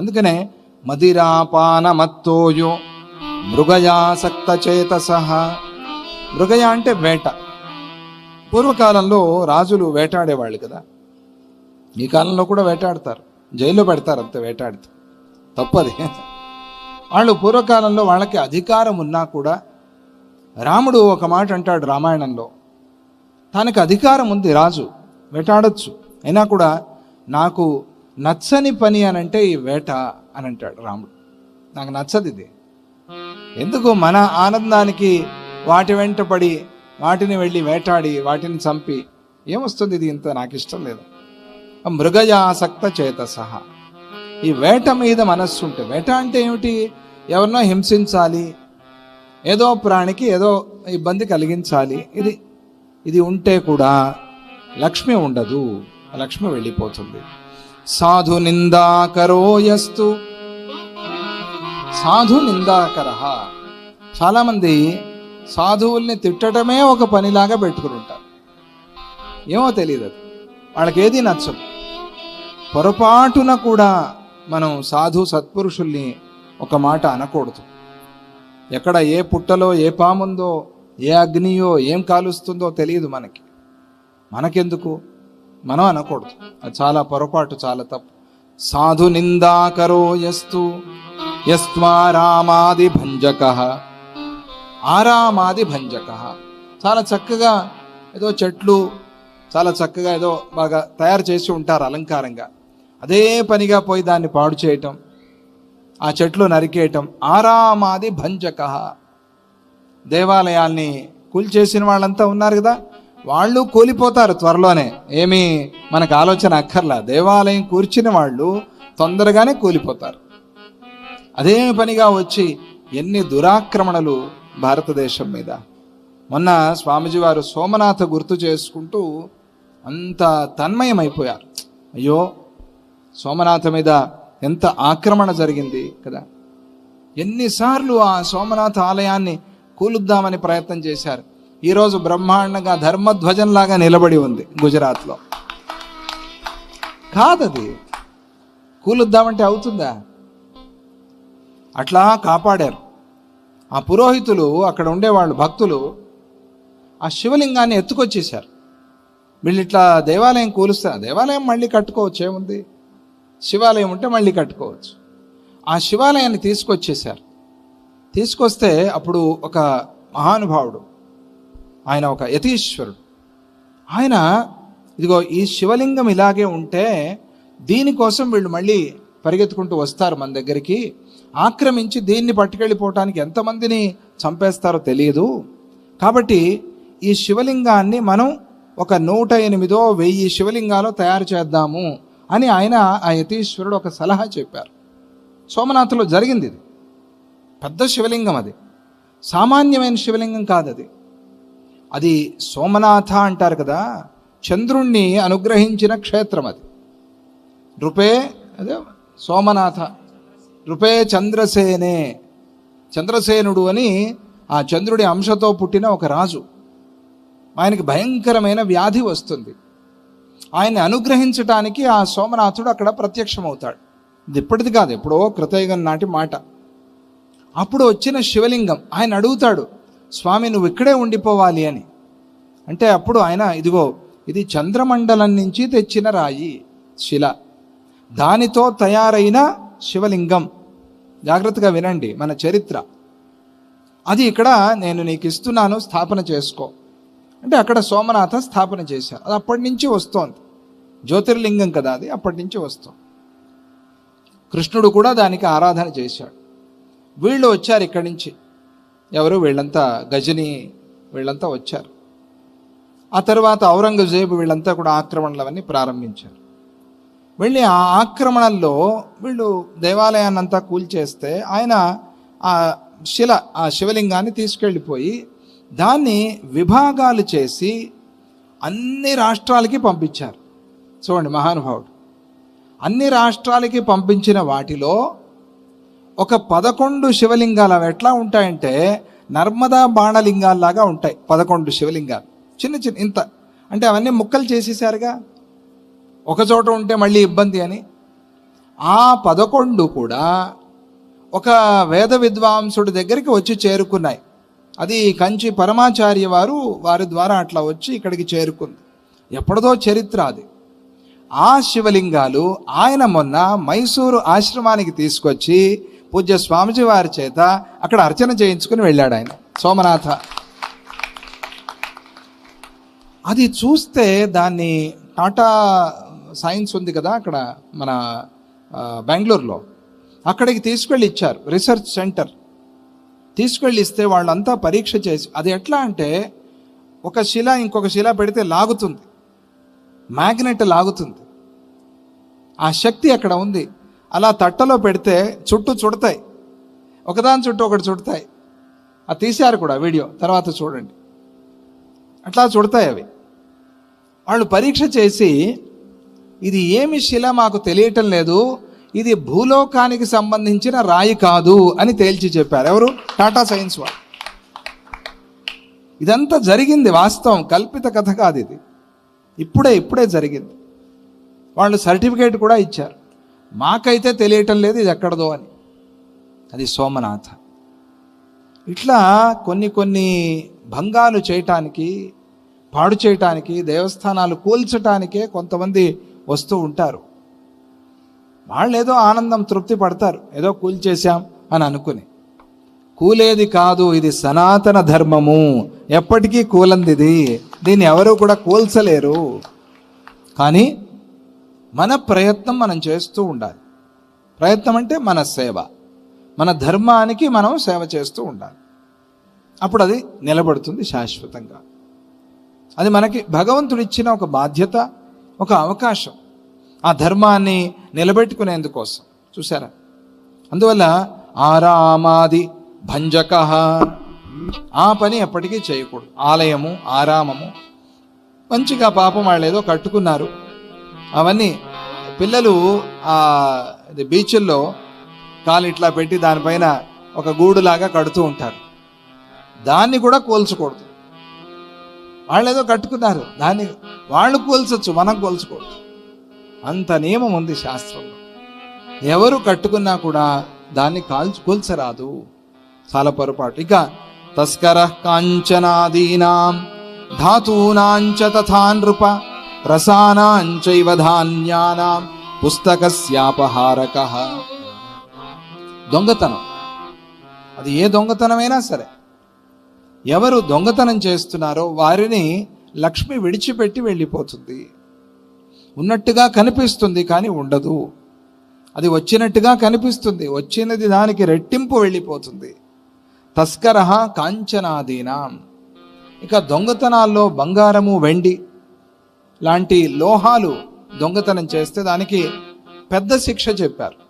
అందుకనే మదిరాపానమత్తోయో మృగయాసక్త చేతస మృగయ అంటే వేట. పూర్వకాలంలో రాజులు వేటాడేవాళ్ళు కదా. ఈ కాలంలో కూడా వేటాడతారు. జైల్లో పెడతారు అంతే వేటాడితే. తప్పది. వాళ్ళు పూర్వకాలంలో వాళ్ళకి అధికారం ఉన్నా కూడా రాముడు ఒక మాట అంటాడు రామాయణంలో. తనకు అధికారం ఉంది రాజు. వేటాడొచ్చు. అయినా కూడా నాకు నచ్చని పని అని అంటే ఈ వేట అని అంటాడు రాముడు. నాకు నచ్చదు ఇది. ఎందుకు? మన ఆనందానికి వాటి వెంట పడి వాటిని వెళ్ళి వేటాడి వాటిని చంపి ఏమొస్తుంది ఇది? ఇంత నాకు ఇష్టం లేదు. మృగజాసక్త చేత సహా ఈ వేట మీద మనస్సు ఉంటే వేట అంటే ఏమిటి? ఎవరినో హింసించాలి ఏదో ప్రాణికి ఏదో ఇబ్బంది కలిగించాలి. ఇది ఇది ఉంటే కూడా లక్ష్మి ఉండదు. లక్ష్మి వెళ్ళిపోతుంది. సాధు నిందాకరోయస్తు సాధు నిందాకర చాలామంది సాధువుల్ని తిట్టడమే ఒక పనిలాగా పెట్టుకుని ఉంటారు ఏమో తెలియదు అది. వాళ్ళకేది నచ్చదు. పొరపాటున కూడా మనం సాధు సత్పురుషుల్ని ఒక మాట అనకూడదు. ఎక్కడ ఏ పుట్టలో ఏ పాముందో ఏ అగ్నియో ఏం కాలుస్తుందో తెలియదు మనకి. మనకెందుకు? మనం అనకూడదు. అది చాలా పొరపాటు చాలా తప్పు. సాధు నిందాకరో యస్తు యస్మారామాది భంజక. ఆరామాది భంజక. చాలా చక్కగా ఏదో చెట్లు చాలా చక్కగా ఏదో బాగా తయారు చేసి ఉంటారు అలంకారంగా. అదే పనిగా పోయి దాన్ని పాడు చేయటం ఆ చెట్లు నరికేయటం ఆరామాది భంజక. దేవాలయాల్ని కూల్చేసిన వాళ్ళంతా ఉన్నారు కదా? వాళ్ళు కూలిపోతారు త్వరలోనే. ఏమీ మనకు ఆలోచన అక్కర్లా. దేవాలయం కూర్చిన వాళ్ళు తొందరగానే కూలిపోతారు. అదే పనిగా వచ్చి ఎన్ని దురాక్రమణలు భారతదేశం మీద. మొన్న స్వామిజీ వారు సోమనాథ గుర్తు చేసుకుంటూ అంత తన్మయమైపోయారు. అయ్యో సోమనాథ మీద ఎంత ఆక్రమణ జరిగింది కదా. ఎన్నిసార్లు ఆ సోమనాథ ఆలయాన్ని కూలుద్దామని ప్రయత్నం చేశారు. ఈరోజు బ్రహ్మాండంగా ధర్మధ్వజంలాగా నిలబడి ఉంది గుజరాత్లో. కాదది. కూలుద్దామంటే అవుతుందా? అట్లా కాపాడారు. ఆ పురోహితులు అక్కడ ఉండేవాళ్ళు భక్తులు ఆ శివలింగాన్ని ఎత్తుకొచ్చేశారు. వీళ్ళు ఇట్లా దేవాలయం కూలుస్తారు దేవాలయం మళ్ళీ కట్టుకోవచ్చు ఏముంది? శివాలయం ఉంటే మళ్ళీ కట్టుకోవచ్చు. ఆ శివాలయాన్ని తీసుకొచ్చేశారు. తీసుకొస్తే అప్పుడు ఒక మహానుభావుడు ఆయన ఒక యతీశ్వరుడు. ఆయన ఇదిగో ఈ శివలింగం ఇలాగే ఉంటే దీనికోసం వీళ్ళు మళ్ళీ పరిగెత్తుకుంటూ వస్తారు మన దగ్గరికి. ఆక్రమించి దీన్ని పట్టుకెళ్ళిపోవటానికి ఎంతమందిని చంపేస్తారో తెలియదు. కాబట్టి ఈ శివలింగాన్ని మనం ఒక నూట ఎనిమిదో వెయ్యి శివలింగాలు తయారు చేద్దాము అని ఆయన ఆ యతీశ్వరుడు ఒక సలహా చెప్పారు. సోమనాథ్లో జరిగింది ఇది. పెద్ద శివలింగం అది. సామాన్యమైన శివలింగం కాదు అది అది సోమనాథ అంటారు కదా చంద్రుణ్ణి అనుగ్రహించిన క్షేత్రం అది. నృపే అదే సోమనాథ. నృపే చంద్రసేనే. చంద్రసేనుడు అని ఆ చంద్రుడి అంశతో పుట్టిన ఒక రాజు. ఆయనకి భయంకరమైన వ్యాధి వస్తుంది. ఆయన్ని అనుగ్రహించటానికి ఆ సోమనాథుడు అక్కడ ప్రత్యక్షమవుతాడు. ఇది ఇప్పటిది కాదు ఎప్పుడో కృతయుగం నాటి మాట. అప్పుడు వచ్చిన శివలింగం ఆయన అడుగుతాడు స్వామి నువ్వు ఇక్కడే ఉండిపోవాలి అని. అంటే అప్పుడు ఆయన ఇదిగో ఇది చంద్రమండలం నుంచి తెచ్చిన రాయి శిల. దానితో తయారైన శివలింగం. జాగ్రత్తగా వినండి మన చరిత్ర. అది ఇక్కడ నేను నీకు ఇస్తున్నాను స్థాపన చేసుకో. అంటే అక్కడ సోమనాథ స్థాపన చేశారు. అది అప్పటి నుంచి వస్తోంది. జ్యోతిర్లింగం కదా అది అప్పటి నుంచి వస్తుంది. కృష్ణుడు కూడా దానికి ఆరాధన చేశాడు. వీళ్ళు వచ్చారు ఇక్కడి నుంచి. ఎవరు వీళ్ళంతా గజని వీళ్ళంతా వచ్చారు. ఆ తర్వాత ఔరంగజేబు వీళ్ళంతా కూడా ఆక్రమణలు అవన్నీ ప్రారంభించారు. వెళ్ళి ఆ ఆక్రమణల్లో వీళ్ళు దేవాలయాన్ని అంతా కూల్చేస్తే ఆయన ఆ శిల ఆ శివలింగాన్ని తీసుకెళ్ళిపోయి దాన్ని విభాగాలు చేసి అన్ని రాష్ట్రాలకి పంపించారు. చూడండి మహానుభావుడు. అన్ని రాష్ట్రాలకి పంపించిన వాటిలో ఒక పదకొండు శివలింగాలు అవి ఎట్లా ఉంటాయంటే నర్మదా బాణలింగాల్లాగా ఉంటాయి పదకొండు శివలింగాలు. చిన్న చిన్న ఇంత. అంటే అవన్నీ ముక్కలు చేసేసారుగా? ఒక చోట ఉంటే మళ్ళీ ఇబ్బంది అని. ఆ పదకొండు కూడా ఒక వేద విద్వాంసుడి దగ్గరికి వచ్చి చేరుకున్నాయి. అది కంచి పరమాచార్య వారు వారి ద్వారా అట్లా వచ్చి ఇక్కడికి చేరుకుంది. ఎప్పటిదో చరిత్ర అది. ఆ శివలింగాలు ఆయన మొన్న మైసూరు ఆశ్రమానికి తీసుకొచ్చి పూజ్య స్వామిజీ వారి చేత అక్కడ అర్చన చేయించుకుని వెళ్ళాడు ఆయన. సోమనాథ. అది చూస్తే దాన్ని టాటా సైన్స్ ఉంది కదా అక్కడ మన బెంగళూరులో. అక్కడికి తీసుకెళ్ళి ఇచ్చారు రీసెర్చ్ సెంటర్. తీసుకెళ్ళి ఇస్తే వాళ్ళంతా పరీక్ష చేసి అది ఎట్లా అంటే ఒక శిల ఇంకొక శిల పెడితే లాగుతుంది. మ్యాగ్నెట్ లాగుతుంది. ఆ శక్తి అక్కడ ఉంది. అలా తట్టలో పెడితే చుట్టూ చుడతాయి. ఒకదాని చుట్టూ ఒకటి చుడతాయి. అది తీశారు కూడా వీడియో తర్వాత చూడండి. అట్లా చుడతాయి అవి. వాళ్ళు పరీక్ష చేసి ఇది ఏమి శిల మాకు తెలియటం లేదు ఇది భూలోకానికి సంబంధించిన రాయి కాదు అని తేల్చి చెప్పారు. ఎవరు? టాటా సైన్స్ వాళ్ళు ఇదంతా జరిగింది వాస్తవం కల్పిత కథ కాదు ఇది. ఇప్పుడే ఇప్పుడే జరిగింది. వాళ్ళు సర్టిఫికేట్ కూడా ఇచ్చారు. మాకైతే తెలియటం లేదు ఇది ఎక్కడదో అని. అది సోమనాథ. ఇట్లా కొన్ని కొన్ని భంగాలు చేయటానికి పాడు చేయటానికి దేవస్థానాలు కూల్చటానికే కొంతమంది వస్తూ ఉంటారు. వాళ్ళు ఏదో ఆనందం తృప్తి పడతారు. ఏదో కూల్చేశాం అని అనుకుని. కూలేది కాదు ఇది సనాతన ధర్మము. ఎప్పటికీ కూలంది ఇది దీన్ని ఎవరు కూడా కూల్చలేరు. కానీ మన ప్రయత్నం మనం చేస్తూ ఉండాలి. ప్రయత్నం అంటే మన సేవ. మన ధర్మానికి మనం సేవ చేస్తూ ఉండాలి. అప్పుడు అది నిలబడుతుంది శాశ్వతంగా. అది మనకి భగవంతుడు ఇచ్చిన ఒక బాధ్యత ఒక అవకాశం. ఆ ధర్మాన్ని నిలబెట్టుకునేందుకోసం. చూసారా అందువల్ల ఆరామాది భంజక. ఆ పని ఎప్పటికీ చేయకూడదు. ఆలయము ఆరామము. మంచిగా పాపం వాళ్ళు ఏదో కట్టుకున్నారు. అవన్నీ పిల్లలు ఆ బీచ్ల్లో కాలు ఇట్లా పెట్టి దానిపైన ఒక గూడులాగా కడుతూ ఉంటారు. దాన్ని కూడా కోల్చకూడదు. వాళ్ళు ఏదో కట్టుకున్నారు. దాన్ని వాళ్ళు కోల్చొచ్చు మనం కోల్చకూడదు. అంత నియమం ఉంది శాస్త్రంలో. ఎవరు కట్టుకున్నా కూడా దాన్ని కాల్చు కోల్చరాదు. చాలా పొరపాటు. ఇక తస్కర కాంచనాదీనాం ధాతూనాంచ తథా నృప రసానాంచైవ ధాన్యానాం పుస్తకస్యాపహారక దొంగతనం. అది ఏ దొంగతనమైనా సరే. ఎవరు దొంగతనం చేస్తున్నారో వారిని లక్ష్మి విడిచిపెట్టి వెళ్ళిపోతుంది. ఉన్నట్టుగా కనిపిస్తుంది కానీ ఉండదు. అది వచ్చినట్టుగా కనిపిస్తుంది. వచ్చినది దానికి రెట్టింపు వెళ్ళిపోతుంది. తస్కర కాంచనాదీనాం. ఇక దొంగతనాల్లో బంగారము వెండి లాంటి లోహాలు దొంగతనం చేస్తే దానికి పెద్ద శిక్ష చెప్పారు.